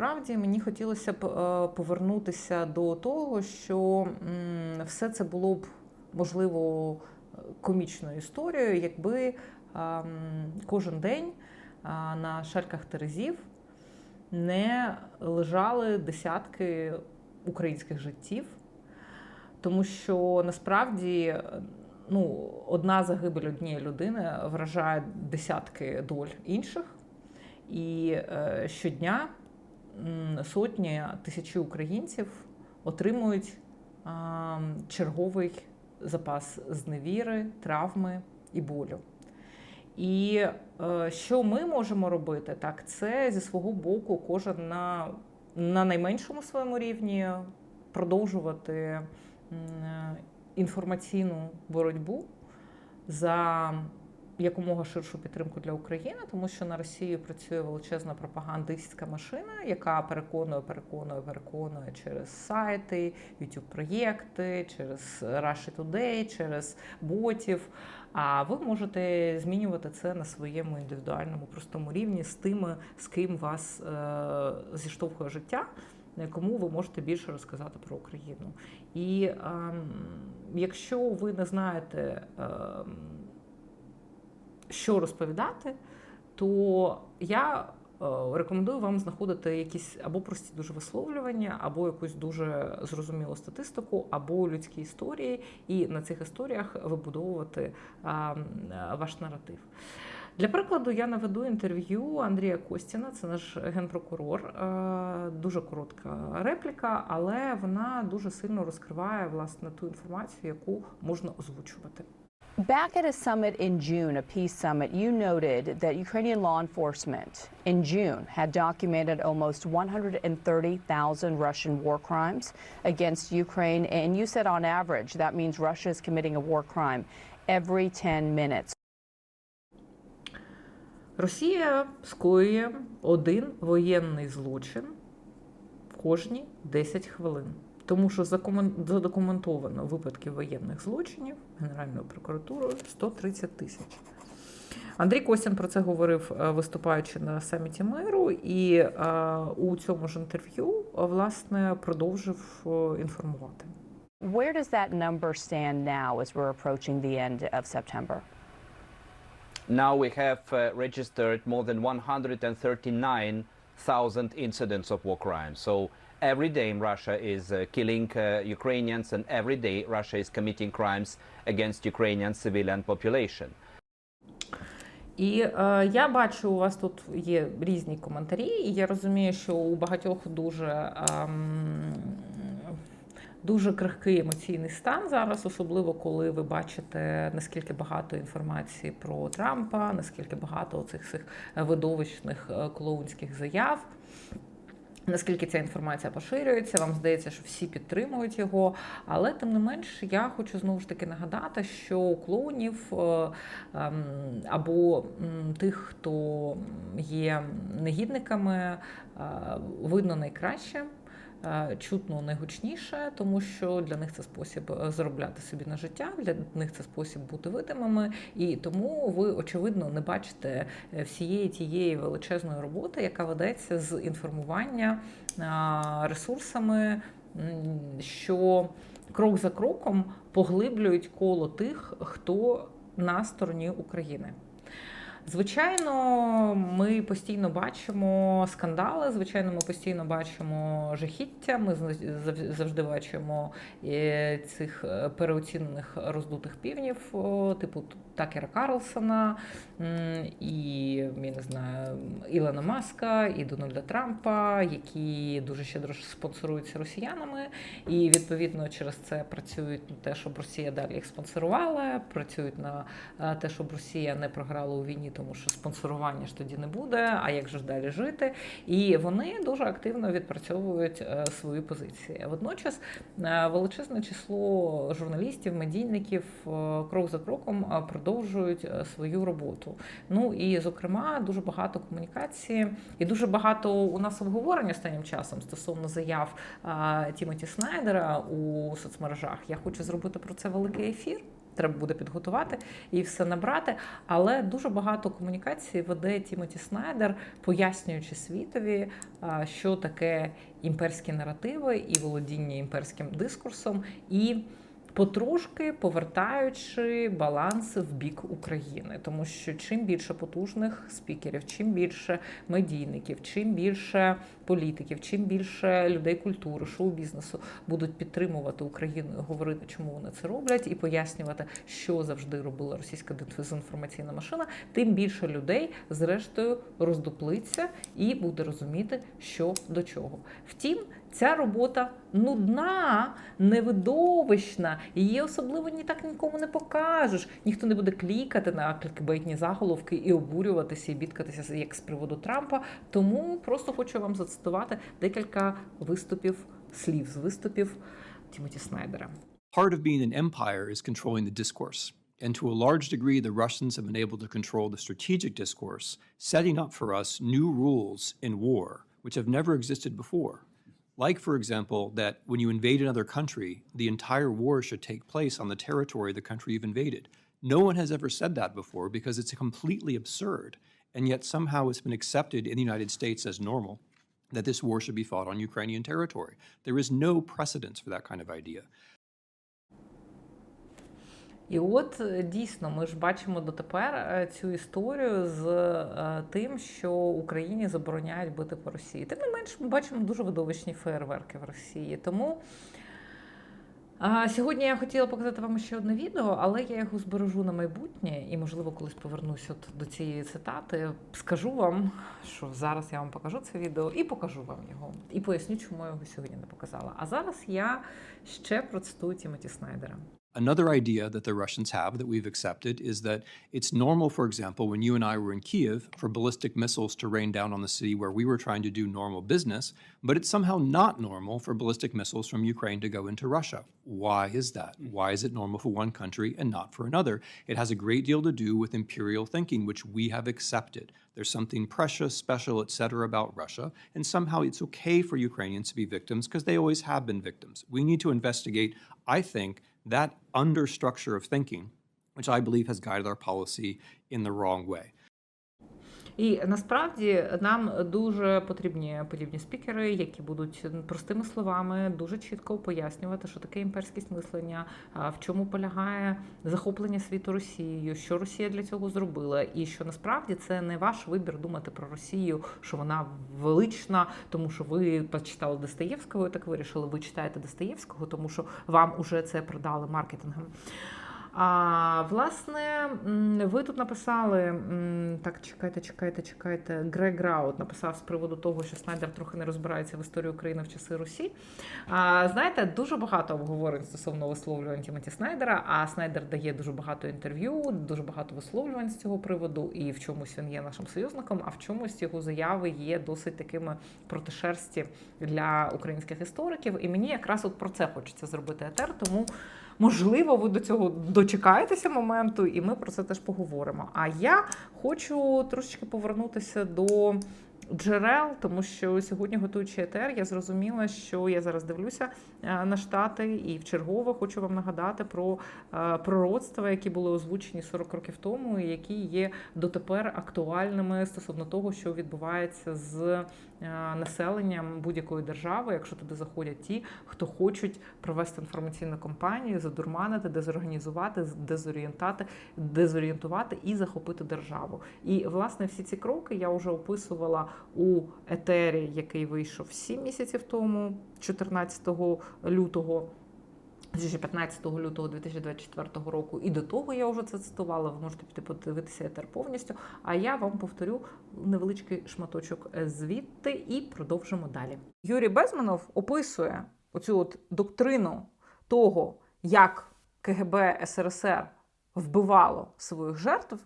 насправді мені хотілося б е, повернутися до того, що все це було б можливо комічною історією, якби кожен день на шальках терезів не лежали десятки українських життів. Тому що насправді ну, одна загибель однієї людини вражає десятки доль інших. І е, щодня сотні тисячі українців отримують черговий запас зневіри, травми і болю. І е, що ми можемо робити, так це зі свого боку кожен на, на найменшому своєму рівні продовжувати е, інформаційну боротьбу за якомога ширшу підтримку для України, тому що на Росії працює величезна пропагандистська машина, яка переконує, переконує, переконує через сайти, youtube проєкти через Russia Today, через ботів. А ви можете змінювати це на своєму індивідуальному простому рівні з тими, з ким вас е, зіштовхує життя. Кому ви можете більше розказати про Україну? І е, якщо ви не знаєте, е, що розповідати, то я е, рекомендую вам знаходити якісь або прості дуже висловлювання, або якусь дуже зрозумілу статистику, або людські історії, і на цих історіях вибудовувати ваш наратив. Для прикладу, я наведу інтерв'ю Андрія Костіна, це наш генпрокурор. Е, Дуже коротка репліка, але вона дуже сильно розкриває власне ту інформацію, яку можна озвучувати. Back at a summit in June, a peace summit, you noted that Ukrainian law enforcement in June had documented almost 130,000 Russian war crimes against Ukraine. And you said on average, that means Russia is committing a war crime every 10 minutes. Росія скоює один воєнний злочин кожні 10 хвилин. Тому що задокументовано випадків воєнних злочинів Генеральною прокуратурою 130 тисяч. Андрій Костян про це говорив, е, виступаючи на саміті миру, і е, у цьому ж інтерв'ю власне продовжив е, інформувати. Where does that number stand now as we're approaching the end of September? Now we have uh, registered more than 139,000 incidents of war crimes. So every day Russia is uh, killing uh, Ukrainians, and every day Russia is committing crimes against Ukrainian civilian population. І е, я бачу, у вас тут є різні коментарі, і я розумію, що у багатьох дуже, ем, дуже крихкий емоційний стан зараз, особливо коли ви бачите наскільки багато інформації про Трампа, наскільки багато цих цих видовищних е, клоунських заяв. Наскільки ця інформація поширюється, вам здається, що всі підтримують його. Але тим не менш, я хочу знову ж таки нагадати, що у клоунів е, ем, або тих, хто є негідниками, е, видно найкраще. Е, Чутно найгучніше, тому що для них це спосіб е, заробляти собі на життя, для них це спосіб бути видимими, і тому ви очевидно не бачите е, всієї тієї величезної роботи, яка ведеться з інформування ресурсами, що крок за кроком поглиблюють коло тих, хто на стороні України. Звичайно, ми постійно бачимо скандали. Звичайно, ми постійно бачимо жахіття. Ми зав- зав- завжди бачимо е, цих е, переоцінених роздутих півнів, типу Такера Карлсона і я не знаю Ілона Маска і Дональда Трампа, які дуже щедро спонсоруються росіянами, і відповідно через це працюють на те, щоб Росія далі їх спонсорувала, працюють на е, те, щоб Росія не програла у війні, тому що спонсорування ж тоді не буде. А як же ж далі жити? І вони дуже активно відпрацьовують е, свої позиції. Водночас е, величезне число журналістів, медійників крок за кроком е, продовжують е, свою роботу. Ну і зокрема дуже багато комунікації і дуже багато у нас обговорення останнім часом стосовно заяв Тімоті Снайдера у соцмережах. Я хочу зробити про це великий ефір. Треба буде підготувати і все набрати. Але дуже багато комунікації веде Тімоті Снайдер, пояснюючи світові, що таке імперські наративи і володіння імперським дискурсом, і потрошки повертаючи баланс в бік України, тому що чим більше потужних спікерів, чим більше медійників, чим більше політиків, чим більше людей культури, шоу-бізнесу будуть підтримувати Україну і говорити, чому вони це роблять, і пояснювати, що завжди робила російська дезінформаційна машина, тим більше людей зрештою роздуплиться і буде розуміти, що до чого. Втім, ця робота нудна, невидовищна, її особливо ні так нікому не покажеш. Ніхто не буде клікати на клікбейтні заголовки і обурюватися і бідкатися як з приводу Трампа. Тому просто хочу вам зацитувати декілька виступів слів з виступів Тімоті Снайдера. Part of being an empire is controlling the discourse. And to a large degree, the Russians have been able to control the strategic discourse, setting up for us new rules in war, which have never existed before. Like, for example, that when you invade another country, the entire war should take place on the territory of the country you've invaded. No one has ever said that before because it's completely absurd. And yet somehow it's been accepted in the United States as normal that this war should be fought on Ukrainian territory. There is no precedence for that kind of idea. І от е, дійсно ми ж бачимо дотепер е, цю історію з е, тим, що Україні забороняють бити по Росії. Тим не менш, ми бачимо дуже видовищні фейерверки в Росії. Тому сьогодні я хотіла показати вам ще одне відео, але я його збережу на майбутнє і, можливо, колись повернусь от до цієї цитати. Скажу вам, що зараз я вам покажу це відео і покажу вам його. І поясню, чому я його сьогодні не показала. А зараз я ще процитую Тімоті Снайдера. Another idea that the Russians have that we've accepted is that it's normal, for example, when you and I were in Kiev, for ballistic missiles to rain down on the city where we were trying to do normal business, but it's somehow not normal for ballistic missiles from Ukraine to go into Russia. Why is that? Mm. Why is it normal for one country and not for another? It has a great deal to do with imperial thinking, which we have accepted. There's something precious, special, etc. about Russia, and somehow it's okay for Ukrainians to be victims because they always have been victims. We need to investigate, I think, that understructure of thinking, which I believe has guided our policy in the wrong way. І насправді нам дуже потрібні подібні спікери, які будуть простими словами дуже чітко пояснювати, що таке імперськість мислення, в чому полягає захоплення світу Росією, що Росія для цього зробила, і що насправді це не ваш вибір думати про Росію, що вона велична, тому що ви почитали Достоєвського, і так вирішили. Ви читаєте Достоєвського, тому що вам уже це продали маркетингом. А власне, ви тут написали так, чекайте, чекайте, чекайте. Грег Раут написав з приводу того, що Снайдер трохи не розбирається в історії України в часи Русі. А, знаєте, дуже багато обговорень стосовно висловлювань Тімоті Снайдера. А Снайдер дає дуже багато інтерв'ю, дуже багато висловлювань з цього приводу. І в чомусь він є нашим союзником, а в чомусь його заяви є досить такими протишерсті для українських істориків. І мені якраз от про це хочеться зробити етер, тому. Можливо, ви до цього дочекаєтеся моменту, і ми про це теж поговоримо. А я хочу трошечки повернутися до джерел, тому що сьогодні, готуючи етер, я зрозуміла, що я зараз дивлюся е, на штати, і в чергове хочу вам нагадати про е, пророцтва, які були озвучені 40 років тому, і які є дотепер актуальними стосовно того, що відбувається з населенням будь-якої держави, якщо туди заходять ті, хто хочуть провести інформаційну кампанію, задурманити, дезорганізувати, дезорієнтати, дезорієнтувати і захопити державу. І власне всі ці кроки я вже описувала у етері, який вийшов 7 місяців тому, 14 лютого. 15 лютого 2024 року, і до того я вже це цитувала. Ви можете піти подивитися етер повністю. А я вам повторю невеличкий шматочок звідти і продовжимо далі. Юрій Безманов описує оцю от доктрину того, як КГБ СРСР вбивало своїх жертв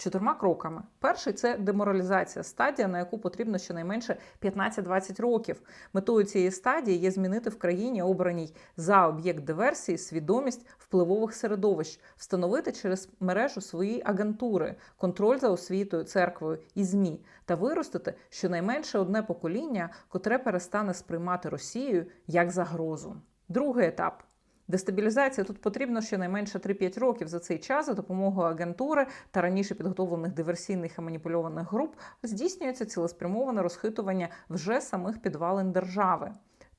чотирма кроками. Перший це деморалізація, стадія, на яку потрібно щонайменше 15-20 років. Метою цієї стадії є змінити в країні, обраній за об'єкт диверсії, свідомість впливових середовищ, встановити через мережу свої агентури, контроль за освітою, церквою і ЗМІ та виростити щонайменше одне покоління, котре перестане сприймати Росію як загрозу. Другий етап Дестабілізація тут потрібно щонайменше 3-5 років за цей час за допомогою агентури та раніше підготовлених диверсійних і маніпульованих груп здійснюється цілеспрямоване розхитування вже самих підвалин держави.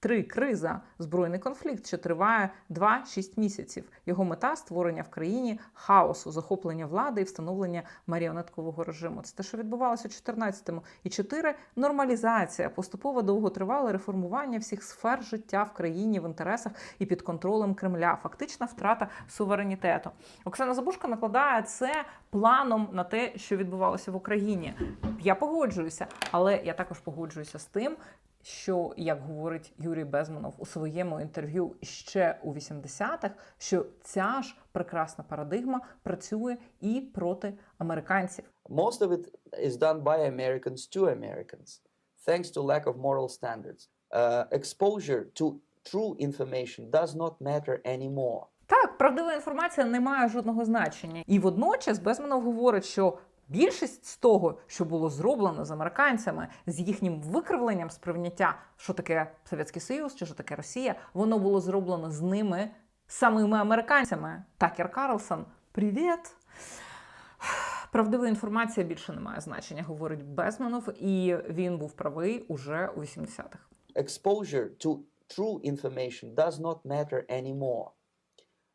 Три криза збройний конфлікт, що триває 2-6 місяців. Його мета створення в країні хаосу, захоплення влади і встановлення маріонеткового режиму. Це те, що відбувалося у 14-му. І чотири нормалізація, поступове довготривале реформування всіх сфер життя в країні в інтересах і під контролем Кремля. Фактична втрата суверенітету. Оксана Забушка накладає це планом на те, що відбувалося в Україні. Я погоджуюся, але я також погоджуюся з тим, що, як говорить Юрій Безманов у своєму інтерв'ю ще у 80-х, що ця ж прекрасна парадигма працює і проти американців. Most of it is done by Americans to Americans, thanks to lack of moral standards. Uh, exposure to true information does not matter anymore. Так, правдива інформація не має жодного значення. І водночас Безманов говорить, що більшість з того, що було зроблено з американцями, з їхнім викривленням сприйняття, що таке Совєтський Союз чи що таке Росія, воно було зроблено з ними самими американцями. Такер Карлсон, привіт! Правдива інформація більше не має значення, говорить Безманов, і він був правий уже у 80-х. Exposure to true information does not matter anymore.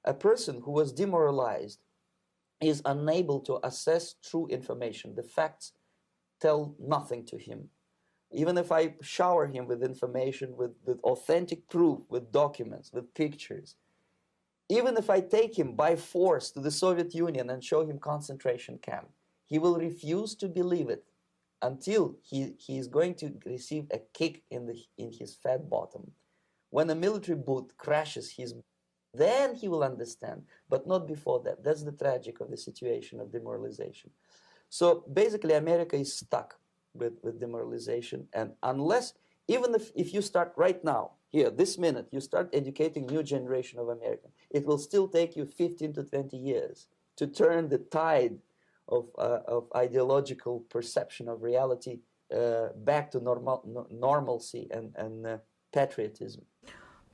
A person who was demoralized is unable to assess true information. The facts tell nothing to him. Even if I shower him with information, with, with authentic proof, with documents, with pictures, even if I take him by force to the Soviet Union and show him concentration camp, he will refuse to believe it until he, he is going to receive a kick in, the, in his fat bottom. When a military boot crashes his then he will understand, but not before that. That's the tragic of the situation of demoralization. So basically, America is stuck with, with demoralization, and unless, even if, if you start right now, here, this minute, you start educating new generation of American, it will still take you 15 to 20 years to turn the tide of, uh, of ideological perception of reality uh, back to normal, no- normalcy and, and uh, patriotism.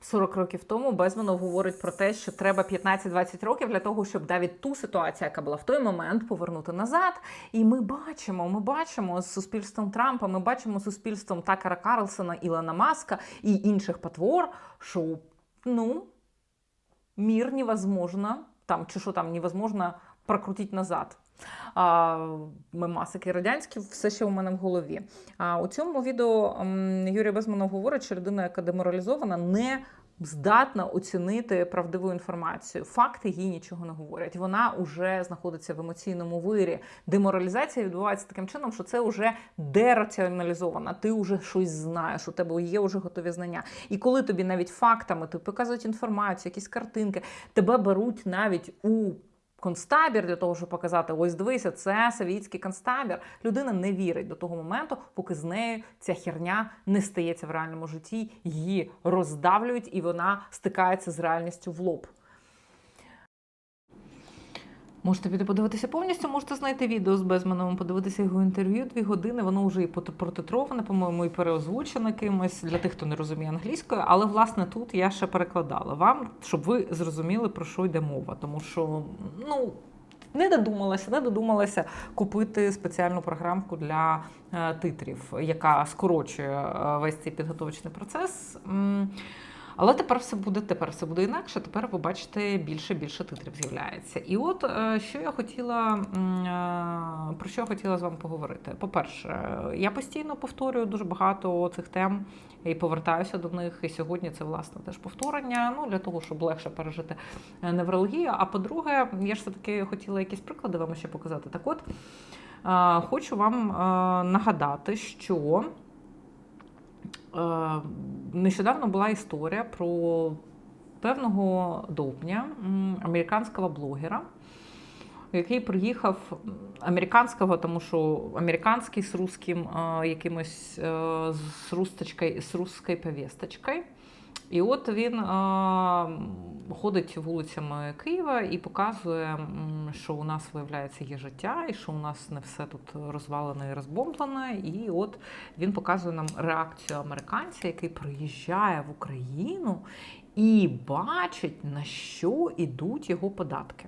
40 років тому Безманов говорить про те, що треба 15-20 років для того, щоб навіть ту ситуацію, яка була в той момент, повернути назад. І ми бачимо, ми бачимо з суспільством Трампа, ми бачимо суспільством Такера Карлсона, Ілона Маска і інших потвор, що ну мир невозможно, там чи що там невозможно прокрутити назад. Мемасики радянські все ще у мене в голові. А у цьому відео Юрій Безманов говорить, що людина, яка деморалізована, не здатна оцінити правдиву інформацію. Факти їй нічого не говорять. Вона вже знаходиться в емоційному вирі. Деморалізація відбувається таким чином, що це вже дераціоналізовано. Ти вже щось знаєш, у тебе є вже готові знання. І коли тобі навіть фактами тобі показують інформацію, якісь картинки, тебе беруть навіть у концтабір для того, щоб показати, ось дивися, це совєтський концтабір. Людина не вірить до того моменту, поки з нею ця херня не стається в реальному житті, її роздавлюють, і вона стикається з реальністю в лоб. Можете піти подивитися повністю, можете знайти відео з Безмановим, подивитися його інтерв'ю дві години. Воно вже і протитроване, по-моєму, і переозвучено кимось для тих, хто не розуміє англійською. Але власне тут я ще перекладала вам, щоб ви зрозуміли про що йде мова. Тому що ну. Не додумалася, не додумалася купити спеціальну програмку для е, титрів, яка скорочує е, весь цей підготовчний процес. Але тепер все буде, тепер все буде інакше. Тепер ви бачите більше більше титрів з'являється. І от е, що я хотіла е, про що я хотіла з вами поговорити. По-перше, я постійно повторюю дуже багато цих тем і повертаюся до них. І сьогодні це власне теж повторення. Ну для того, щоб легше пережити е, неврологію. А по-друге, я ж все таки хотіла якісь приклади вам ще показати. Так от хочу вам нагадати, що. Е, Нещодавно була історія про певного довбня, американського блогера, який приїхав американського, тому що американський з русським е, якимось е, з русточкою, з русською повісточкою. І от він е, ходить вулицями Києва і показує, що у нас виявляється є життя, і що у нас не все тут розвалене і розбомблене. І от він показує нам реакцію американця, який приїжджає в Україну і бачить, на що йдуть його податки.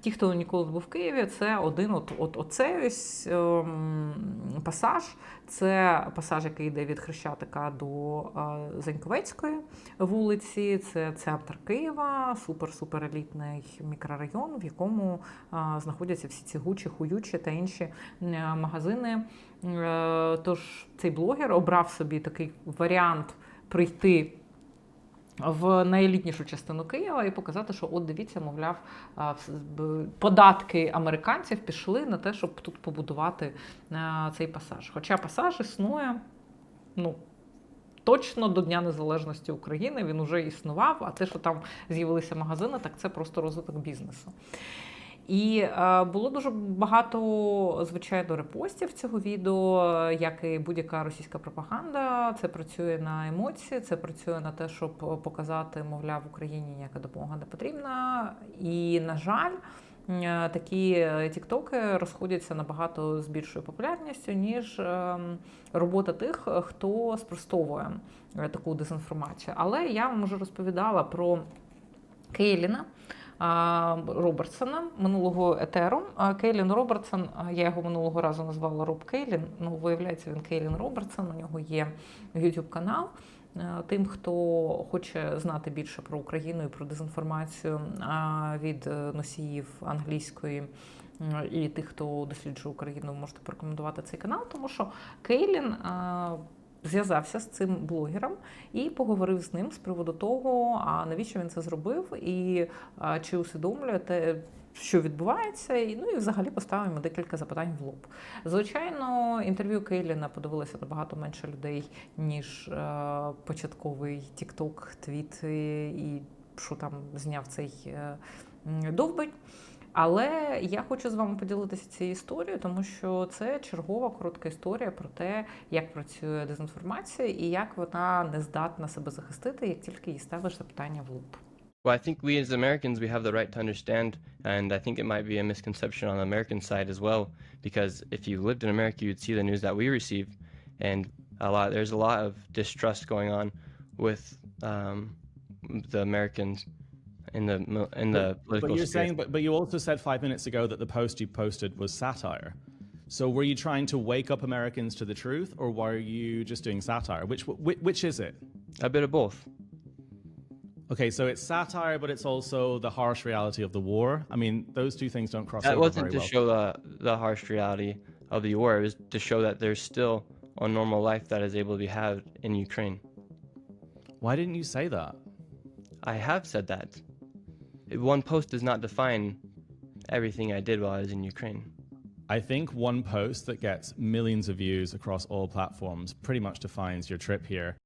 Ті, хто ніколи не був в Києві, це один от, от оцей ось ем, пасаж. Це пасаж, який йде від Хрещатика до е, Заньковецької вулиці. Це центр Києва, супер-супер елітний мікрорайон, в якому е, знаходяться всі ці гучі, хуючі та інші е, магазини. Е, Тож цей блогер обрав собі такий варіант прийти в найелітнішу частину Києва і показати, що от дивіться, мовляв, податки американців пішли на те, щоб тут побудувати цей пасаж. Хоча пасаж існує, ну. Точно до Дня Незалежності України він вже існував, а те, що там з'явилися магазини, так це просто розвиток бізнесу. І е, було дуже багато, звичайно, репостів цього відео, як і будь-яка російська пропаганда. Це працює на емоції, це працює на те, щоб показати, мовляв, Україні ніяка допомога не потрібна. І, на жаль, е, такі тіктоки розходяться набагато з більшою популярністю, ніж ем, робота тих, хто спростовує е, таку дезінформацію. Але я вам вже розповідала про Кейліна. Робертсона минулого етеру. Кейлін Робертсон, я його минулого разу назвала Роб Кейлін. Ну, виявляється, він Кейлін Робертсон. У нього є YouTube канал. Тим, хто хоче знати більше про Україну і про дезінформацію від е, носіїв англійської і тих, хто досліджує Україну, можете порекомендувати цей канал, тому що Кейлін зв'язався з цим блогером і поговорив з ним з приводу того, а навіщо він це зробив, і чи усвідомлює те, що відбувається, і ну і взагалі поставив йому декілька запитань в лоб. Звичайно, інтерв'ю Кейліна подивилося набагато менше людей, ніж е, початковий TikTok, твіт і що там зняв цей е, довбень. Але я хочу з вами поділитися цією історією, тому що це чергова коротка історія про те, як працює дезінформація і як вона не здатна себе захистити, як тільки їй ставиш запитання в лоб. Well, I think we as Americans, we have the right to understand, and I think it might be a misconception on the American side as well, because if you lived in America, you'd see the news that we receive, and a lot there's a lot of distrust going on with um, the Americans in the in the But- political But you're saying, but, but you also said five minutes ago that the post you posted was satire. So were you trying to wake up Americans to the truth, or were you just doing satire? Which which, which is it? a bit of both. Okay, so it's satire, but it's also the harsh reality of the war. I mean, those two things don't cross That over wasn't very to well. show the the harsh reality of the war. It was to show that there's still a normal life that is able to be had in Ukraine. Why didn't you say that? I have said that. One post does not define everything I did while I was in Ukraine. I think one post that gets millions of views across all platforms pretty much defines your trip here.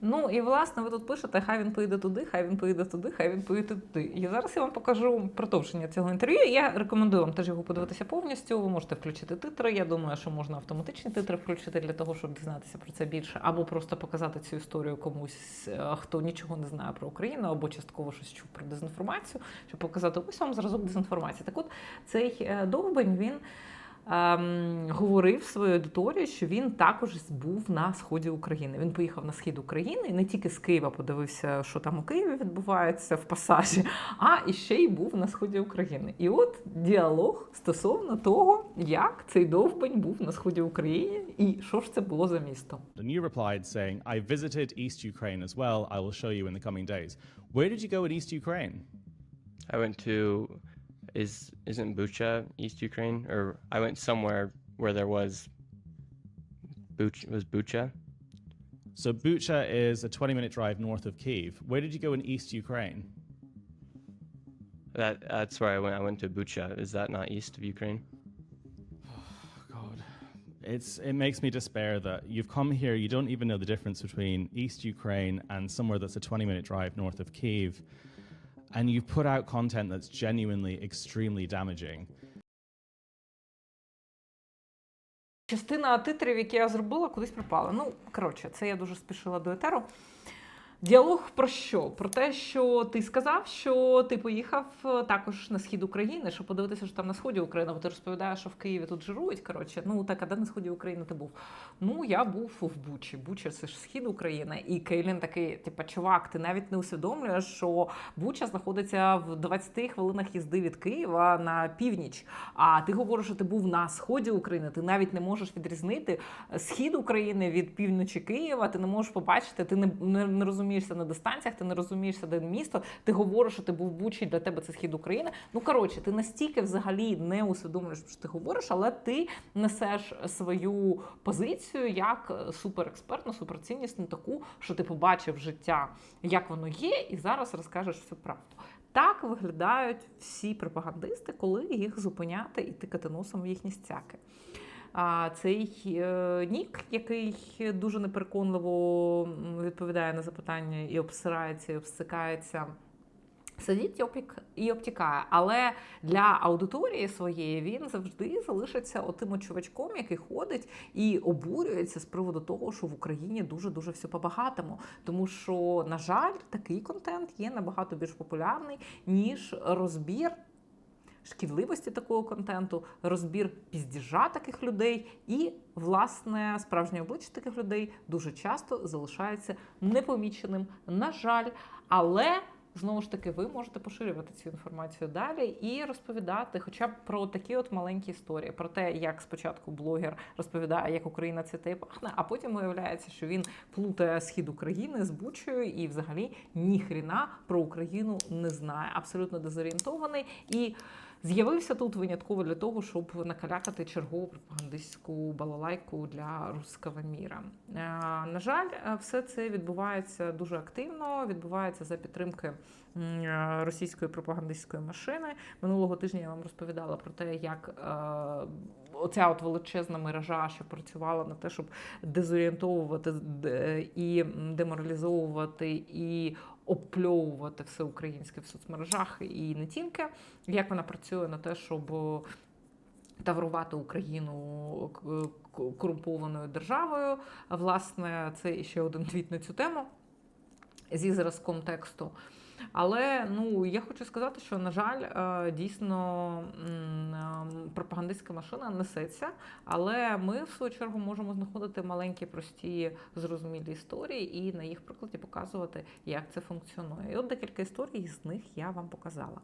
Ну і власне ви тут пишете, хай він поїде туди, хай він поїде туди, хай він поїде туди. І зараз я вам покажу продовження цього інтерв'ю. Я рекомендую вам теж його подивитися повністю. Ви можете включити титри. Я думаю, що можна автоматичні титри включити для того, щоб дізнатися про це більше, або просто показати цю історію комусь, е, хто нічого не знає про Україну, або частково щось чув про дезінформацію, щоб показати ось вам зразок дезінформації. Так от цей е, довбень він. Ем, говорив своїй аудиторії, що він також був на сході України. Він поїхав на схід України і не тільки з Києва подивився, що там у Києві відбувається в пасажі, а і ще й був на сході України. І от діалог стосовно того, як цей довбень був на сході України, і що ж це було за місто. And you replied saying, I visited East Ukraine as well. I will show you in the coming days. Where did you go in East Ukraine? I went to is isn't Bucha East Ukraine or I went somewhere where there was Buch was Bucha. So Bucha is a 20 minute drive north of Kiev. Where did you go in East Ukraine? That that's where I went. I went to Bucha. Is that not east of Ukraine? Oh, God, it's it makes me despair that you've come here, you don't even know the difference between East Ukraine and somewhere that's a 20 minute drive north of Kiev, and you've put out content that's genuinely extremely damaging. Частина титрів, які я зробила, кудись пропала. Ну, коротше, це я дуже спішила до етеру. Діалог про що? Про те, що ти сказав, що ти поїхав е, також на схід України, щоб подивитися, що там на сході України, бо ти розповідаєш, що в Києві тут жирують. Коротше, ну так, а де на сході України ти був? Ну я був в Бучі. Буча це ж схід України. І Кейлін такий, типа, чувак, ти навіть не усвідомлюєш, що Буча знаходиться в 20 хвилинах їзди від Києва на північ. А ти говориш, що ти був на сході України. Ти навіть не можеш відрізнити схід України від півночі Києва. Ти не можеш побачити, ти не, не, не розумієшся на дистанціях, ти не розумієшся, де місто. Ти говориш, що ти був в Бучі, для тебе це схід України. Ну коротше, ти настільки взагалі не усвідомлюєш, що ти говориш, але ти несеш свою позицію як суперекспертну, суперціннісну, таку, що ти побачив життя, як воно є, і зараз розкажеш всю правду. Так виглядають всі пропагандисти, коли їх зупиняти і тикати носом в їхні стяки. А цей е, нік, який дуже непереконливо відповідає на запитання і обсирається, і обсикається. Сидить і обтікає, але для аудиторії своєї він завжди залишиться отим от чувачком, який ходить і обурюється з приводу того, що в Україні дуже дуже все по-багатому. Тому що, на жаль, такий контент є набагато більш популярний ніж розбір шкідливості такого контенту, розбір піздіжа таких людей, і власне справжнє обличчя таких людей дуже часто залишається непоміченим. На жаль, але. Знову ж таки, ви можете поширювати цю інформацію далі і розповідати, хоча б про такі от маленькі історії, про те, як спочатку блогер розповідає, як Україна цвіте і пахне, а потім виявляється, що він плутає схід України з Бучею і взагалі ніхріна про Україну не знає. Абсолютно дезорієнтований і. З'явився тут винятково для того, щоб накалякати чергову пропагандистську балалайку для руського міра. Е, На жаль, е, все це відбувається дуже активно. Відбувається за підтримки е, російської пропагандистської машини. Минулого тижня я вам розповідала про те, як оця от величезна мережа, що працювала на те, щоб дезорієнтовувати і деморалізовувати і обпльовувати все українське в соцмережах і не тільки. Як вона працює на те, щоб таврувати Україну корумпованою державою. Власне, це ще один твіт на цю тему зі зразком тексту. Але ну я хочу сказати, що на жаль, е, дійсно ем, пропагандистська машина несеться, але ми в свою чергу можемо знаходити маленькі, прості, зрозумілі історії і на їх прикладі показувати, як це функціонує. І от декілька історій з них я вам показала.